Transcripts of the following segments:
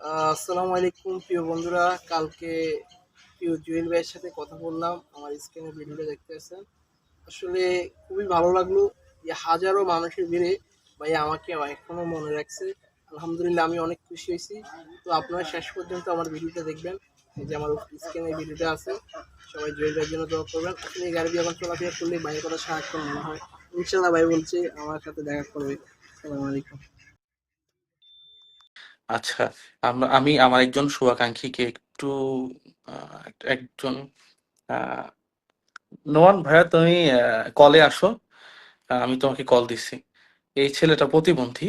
আসসালামু আলাইকুম, প্রিয় বন্ধুরা। কালকে প্রিয় জুয়েল ভাইয়ের সাথে কথা বললাম। আমার স্ক্রিনে ভিডিওটা দেখতে পাচ্ছেন আসলে খুবই ভালো লাগল যে হাজারো মানুষের ভিড়ে ভাই আমাকে এখনও মনে রাখছে। আলহামদুলিল্লাহ, আমি অনেক খুশি হয়েছি। তো আপনারা শেষ পর্যন্ত আমার ভিডিওটা দেখবেন। যে আমার স্ক্রিনে ভিডিওটা আছে, সবাই জুয়েল ভাইয়ের জন্য দোয়া করবেন। আসলে এই গাড়ি দিয়ে এখন চলাফেরা করলে ভাইয়ের কথা সারাক্ষণ মনে হয়। ইনশাল্লাহ ভাই বলছে, আমার সাথে দেখা করবে। আসসালামু আলাইকুম। আচ্ছা আমি আমার একজন শুভাকাঙ্ক্ষীকে একটু একজন নোমান ভাইয়া তুমি কলে আসো। আমি তোমাকে কল দিছি। এই ছেলেটা প্রতিবন্ধী।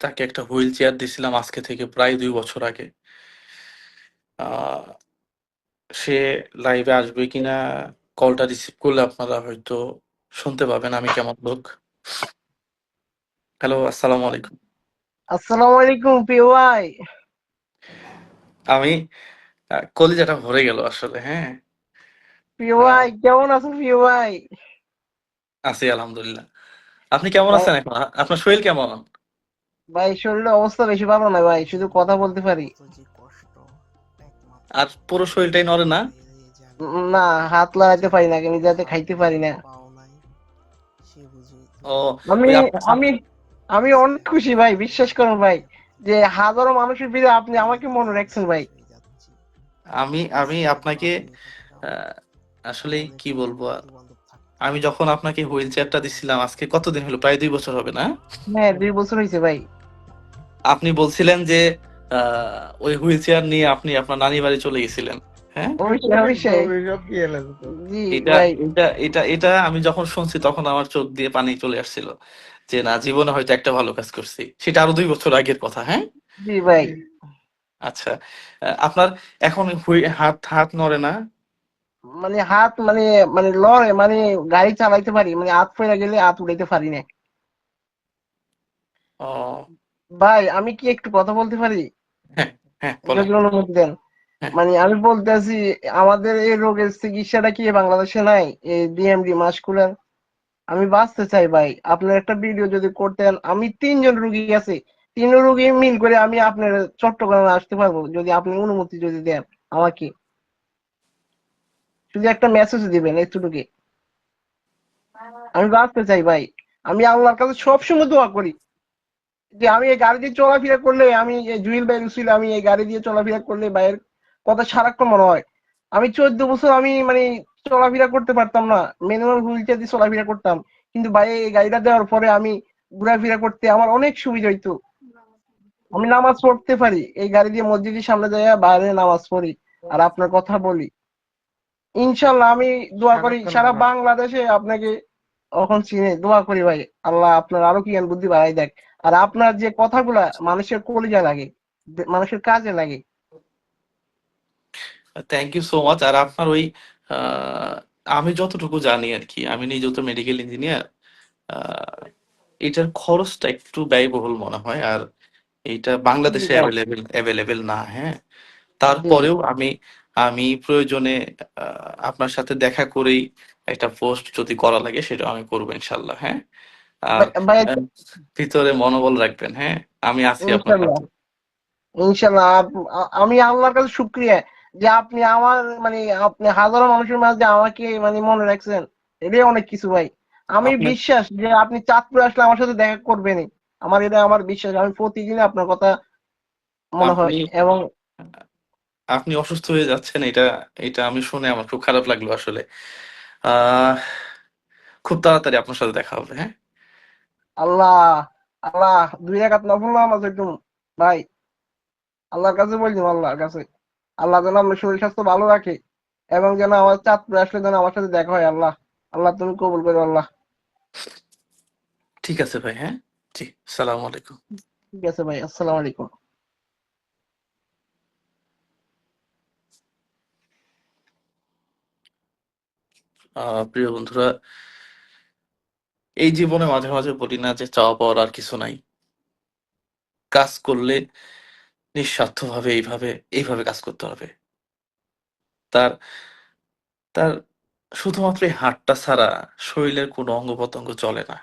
তাকে একটা হুইল চেয়ার দিছিলাম আজকে থেকে প্রায় দুই বছর আগে। সে লাইভে আসবে কিনা কলটা রিসিভ করলে আপনারা হয়তো শুনতে পাবেন আমি কেমন লোক। হ্যালো, আসসালামু আলাইকুম। আসসালামু আলাইকুম প্রিয় ভাই। আমি কলিজাটা ভরে গেল আসলে হ্যাঁ। ভাই কেমন আছেন প্রিয় ভাই? আছি আলহামদুলিল্লাহ। আপনি কেমন আছেন এখন? আপনার শরীর কেমন? ভাই শরীরের অবস্থা বেশি ভালো না ভাই শুধু কথা বলতে পারি। আর পুরো শরীরটাই নড়ে না? না হাত লাগাইতে পারি না নিজে হাতে খাইতে পারি না। ও আমি আমি আমি অনেক খুশি ভাই বিশ্বাস করুন ভাই যে হাজারো মানুষের ভিড়ে আপনি আমাকে মনে রাখছেন ভাই। আমি আমি আপনাকে আসলে কি বলব আমি যখন আপনাকে হুইল চেয়ারটা দিছিলাম আজকে কতদিন হলো? প্রায় দুই বছর হবে না? হ্যাঁ দুই বছর হয়েছে ভাই। আপনি বলছিলেন যে আহ, ওই হুইল চেয়ার নিয়ে আপনি আপনার নানি বাড়ি চলে গেছিলেন হ্যাঁ? এটা এটা এটা আমি যখন শুনছি তখন আমার চোখ দিয়ে পানি চলে আসছিল। যে না জীবনে হয়তো একটা ভালো কাজ করছি সেটা আরও দুই বছর আগের কথা হ্যাঁ? জি ভাই। আচ্ছা আপনার এখন হাত হাত নড়ে না? মানে হাত মানে মানে লড়ে মানে গাড়ি চালাইতে পারি মানে হাত ফেরা গেলে হাত উঠাইতে পারি না। ও। ভাই আমি কি একটু কথা বলতে পারি? হ্যাঁ হ্যাঁ অনুমতি দেন। হ্যাঁ। মানে আমি বলতেছি আমাদের এই রোগের চিকিৎসাটা কি বাংলাদেশে নাই? এই ডিএমডি মাসকুলার? আমি বাঁচতে চাই ভাই। আপনার একটা ভিডিও যদি করতেন আমি তিনজন রুগী আছে। তিন রুগী মিল করে আমি আপনার চট্টগ্রামে আসতে পারব। যদি আপনি অনুমতি যদি দেন আমাকে। শুধু একটা মেসেজ দিবেন এতটুকু আমি বাঁচতে চাই ভাই। আমি আল্লাহর কাছে সবসময় দোয়া করি। যে আমি এই গাড়ি দিয়ে চলাফেরা করলে, আমি জুয়েল ভাই রুসিল আমি এই গাড়ি দিয়ে চলাফেরা করলে ভাইয়ের কথা সারাক্ষণ মনে হয়। আমি চোদ্দ বছর আমি মানে চলাফেরা করতে পারতাম না। ম্যানুয়াল হুইল চেয়ার দিয়ে চলাফেরা করতাম। কিন্তু ভাই এই গাড়িটা দেওয়ার পরে আমি ঘোরাফেরা করতে আমার অনেক সুবিধা হইতো। আমি নামাজ পড়তে পারি। এই গাড়ি দিয়ে মসজিদের সামনে যাই বাইরে নামাজ পড়ি। আর আপনার কথা বলি ইনশাল্লাহ আমি দোয়া করি সারা বাংলাদেশে আপনাকে এখন চিনে। দোয়া করি ভাই আল্লাহ আপনার আরও জ্ঞান বুদ্ধি বাড়াই দেখ আর আপনার যে কথাগুলা মানুষের কলিজা লাগে মানুষের কাজে লাগে। থ্যাংক ইউ সো মাচ আর আপনার ওই আহ, আমি যতটুকু জানি আর কি আমি নিজেও তো মেডিকেল ইঞ্জিনিয়ার এটার খরচটা একটু ব্যয়বহুল মনে হয় আর এটা বাংলাদেশে অ্যাভেলেবেল অ্যাভেলেবেল না হ্যাঁ। তারপরেও আমি আমি প্রয়োজনে আহ, আপনার সাথে দেখা করেই একটা পোস্ট যদি করা লাগে সেটা আমি করব ইনশাল্লাহ হ্যাঁ। আর ভাই ভাই, আহ, ভিতরে মনোবল রাখবেন হ্যাঁ। আমি আছি আপনার ইনশাল্লাহ ইনশাল্লাহ আপ- আ- আমি আল্লাহর কাছে শুক্রিয়া। যে আপনি আমার মানে আপনি হাজারো মানুষের মাঝে আমাকে মানে মনে রাখছেন এটাই অনেক কিছু ভাই। আমি বিশ্বাস যে আপনি চাঁদপুরে আসলে আমার সাথে দেখা করবেনই। আমার এটা আমার বিশ্বাস আমি প্রতিদিন আপনার কথা মনে হয় এবং আপনি অসুস্থ হয়ে যাচ্ছেন এটা এটা আমি শুনে আমার খুব খারাপ লাগল আসলে। আহ খুব তাড়াতাড়ি আপনার সাথে দেখা হবে হ্যাঁ? আল্লাহ আল্লাহ দুই রাকাত নফল নামাজ একটু ভাই আল্লাহর কাছে বলছি আল্লাহর কাছে। আল্লাহ যেন আমার শরীর স্বাস্থ্য ভালো রাখে এবং যেন আমার চাঁদপুরে আসলে যেন আমার সাথে দেখা হয় আল্লাহ। আল্লাহ তুমি কবুল করো আল্লাহ। ঠিক আছে ভাই হ্যাঁ? জি সালাম আলাইকুম। ঠিক আছে ভাই আসসালাম আলাইকুম। প্রিয় বন্ধুরা এই জীবনে মাঝে মাঝে বলি না যে চাওয়া পাওয়ার আর কিছু নাই। কাজ করলে নিঃস্বার্থভাবে এইভাবে এইভাবে কাজ করতে হবে। তার তার শুধুমাত্র এই হাতটা ছাড়া শরীরের কোনো অঙ্গ প্রত্যঙ্গ চলে না।